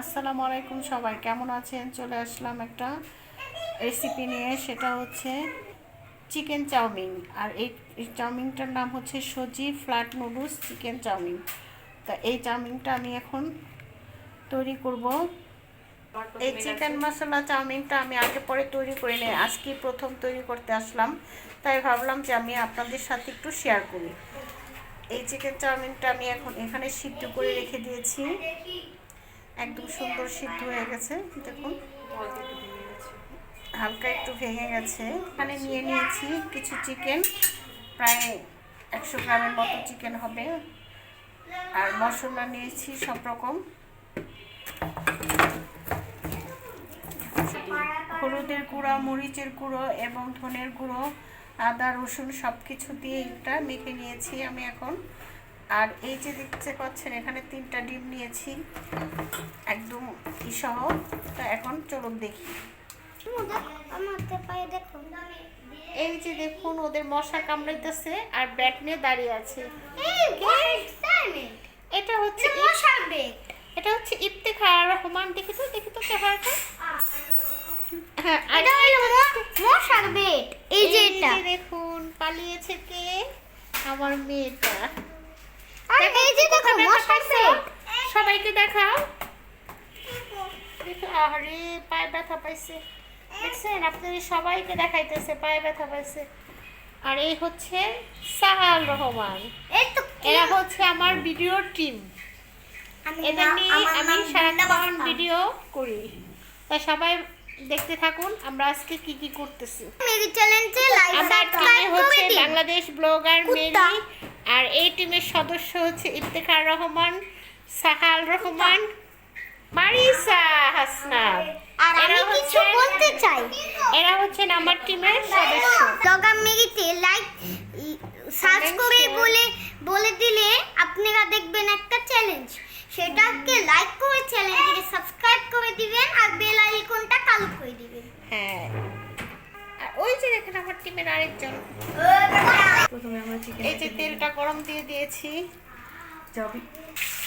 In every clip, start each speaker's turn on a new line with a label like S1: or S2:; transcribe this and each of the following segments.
S1: আসসালামু আলাইকুম সবাই, কেমন আছেন? চলে আসলাম একটা রেসিপি নিয়ে, সেটা হচ্ছে চিকেন চাউমিন আর এই চাউমিনটার নাম হচ্ছে সজি ফ্ল্যাট নুডলস চিকেন চাউমিন তা এই চাউমিনটা আমি এখন তৈরি করব। এই চিকেন মশলা চাউমিনটা আমি আগে পরে তৈরি করে নিই আজকে প্রথম তৈরি করতে আসলাম। তাই ভাবলাম যে আমি আপনাদের সাথে একটু শেয়ার করি। এই চিকেন চাউমিনটা আমি এখন এখানে সিদ্ধ করে রেখে দিয়েছি। একদম সুন্দর সিদ্ধ হয়ে গেছে, দেখুন। হালকা একটু ভেঙে গেছে। এখানে নিয়ে নিয়েছি কিছু চিকেন প্রায় একশো গ্রামের মতো চিকেন হবে। আর মশলা নিয়েছি সব রকম। হলুদের গুঁড়া, মরিচের গুঁড়ো এবং ধনের গুঁড়ো, আদা, রসুন সব কিছু দিয়ে এটা মেখে নিয়েছি আমি এখন। আর এই যে দেখতে পাচ্ছেন এখানে তিনটা ডিম নিয়েছি। একদম ইসহ তা এখন চলুন দেখি। এই যে দেখুন ওদের মশা কামড়াইতেছে আর ব্যাট নিয়ে দাঁড়িয়ে আছে। এটা হচ্ছে
S2: মশার বেগ
S1: এটা হচ্ছে ইফতেখার রহমান দেখি তো দেখি তো চেহারাটা। হ্যাঁ আর
S2: এটা হলো মশার বেগ এই যে এটা।
S1: দেখুন পালিয়েছে কে? আমার মেয়েটা।
S2: এই যে দেখো মশার
S1: পাইছো? সবাইকে দেখাও। দেখো আরে পায়ে ব্যথা পাইছে। দেখছেন আপনাদের সবাইকে দেখাইতেছে পায়ে ব্যথা পাইছে। আর এই হচ্ছে সাহাল রহমান। এরা হচ্ছে আমার ভিডিও টিম।
S2: আমি
S1: নিয়ে আমি সারাক্ষণ ভিডিও করি। তাই সবাই দেখতে থাকুন আমরা আজকে কি কি করতেছি।
S2: মেরি চ্যানেলে লাইক
S1: আমার টিমে
S2: সাবস্ক্রাইব
S1: হচ্ছে বাংলাদেশ ব্লগার। মেরি আর এই টিমের সদস্য হচ্ছে ইফতেখার রহমান সাহাল রহমান মারিসা
S2: আর আমি কিছু বলতে চাই।
S1: এরা হচ্ছেন আমার টিমের সদস্য।
S2: মেরিতে লাইক সার্চ করে বলে বলে দিলে আপনারা দেখবেন একটা চ্যালেঞ্জ সেটাকে লাইক করে চ্যানেলটিকে সাবস্ক্রাইব করে দিবেন আর বেল আইকনটা চালু করে দিবেন।
S1: হ্যাঁ। আর ওই যে দেখেন আমার টিমের আরেকজন।
S3: প্রথমে আমরা চিকেন
S1: এই যে তেলটা গরম দিয়ে দিয়েছি।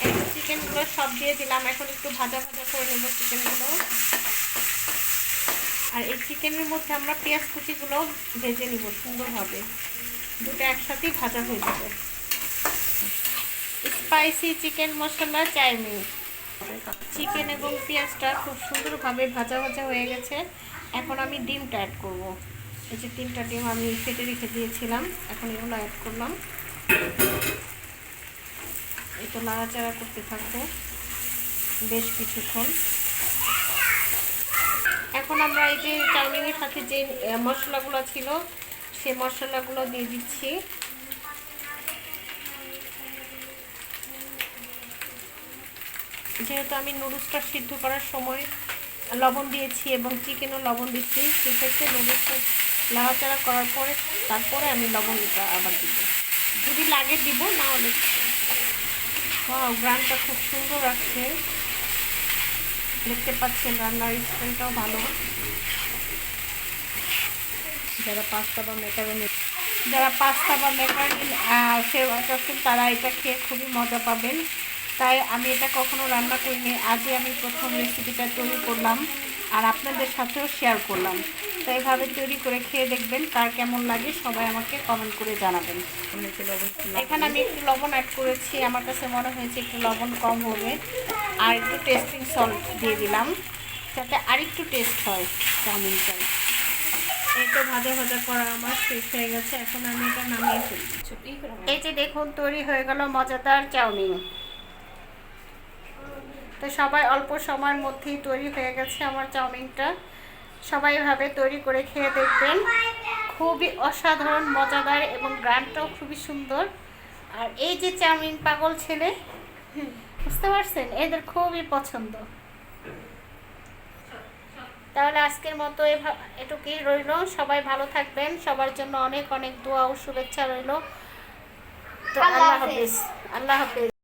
S1: এই চিকেনগুলো সব দিয়ে দিলাম এখন একটু ভাজা ভাজা করে নেব চিকেনগুলো। আর এই চিকেনের মধ্যে আমরা পেঁয়াজ কুচিগুলো ভেজে নিব সুন্দরভাবে। দুটো একসাথেই ভাজা হয়ে যাবে। Spicy chicken masala chowmein chicken এবং পেঁয়াজটা খুব সুন্দরভাবে ভাজা ভাজা হয়ে গেছে। এখন আমি ডিমটা অ্যাড করব। এই যে তিনটা ডিম আমি ফেটে রেখে দিয়েছিলাম, এখন এগুলো অ্যাড করলাম। এই তো নাড়াচাড়া করতে থাকব বেশ কিছুক্ষণ। এখন আমরা এই যে চাউমিনের সাথে যে মশলাগুলো ছিল, সে মশলাগুলো দিয়ে দিচ্ছি। যেহেতু আমি নুডলসটা সিদ্ধ করার সময় লবণ দিয়েছি এবং চিকেনও লবণ দিচ্ছি, সেক্ষেত্রে নুডলসটা নাড়াচাড়া করার পরে তারপরে আমি লবণটা আবার দিব। যদি লাগে দিব, না হলে ওয়াও, গ্রানটা খুব সুন্দর আসছে। দেখতে পাচ্ছেন রান্নার স্টাইলটাও ভালো।
S3: যারা পাস্তা বা ম্যাকারনি,
S1: যারা পাস্তা বা ম্যাকারনি সেবা তারা এটা খেয়ে খুবই মজা পাবেন। তাই আমি এটা কখনো রান্না করিনি। আজই আমি প্রথম রেসিপিটা তৈরি করলাম। আর আপনাদের সাথেও শেয়ার করলাম। তো এইভাবে তৈরি করে খেয়ে দেখবেন, কার কেমন লাগে সবাই আমাকে কমেন্ট করে জানাবেন। এখানে আমি একটু লবণ অ্যাড করেছি, আমার কাছে মনে হয়েছে একটু লবণ কম হবে। আর একটু টেস্টিং সল্ট দিয়ে দিলাম, যাতে আরেকটু টেস্ট হয় চাউমিনটা। এই তো ভাজা ভাজা করা আমার শেষ হয়ে গেছে, এখন আমি এটা নামিয়ে ফেলি
S3: ছোটই করে
S1: এই যে দেখুন, তৈরি হয়ে গেল মজাদার চাউমিন। তো সবাই অল্প সময়ের মধ্যেই তৈরি হয়ে গেছে আমার চাউমিনটা। সবাই ভাবে তৈরি করে খেয়ে দেখবেন। খুবই অসাধারণ মজাদার এবং গ্রানটাও খুবই সুন্দর। আর এই যে চাউমিন পাগল ছেলে বুঝতে পারছেন? এদের খুবই পছন্দ। তাহলে আজকের মতো এটুকুই রইল। সবাই ভালো থাকবেন। সবার জন্য অনেক অনেক দোয়া ও শুভেচ্ছা রইল। তো
S2: আল্লাহ।
S1: হাফিজ। আল্লাহ হাফিজ।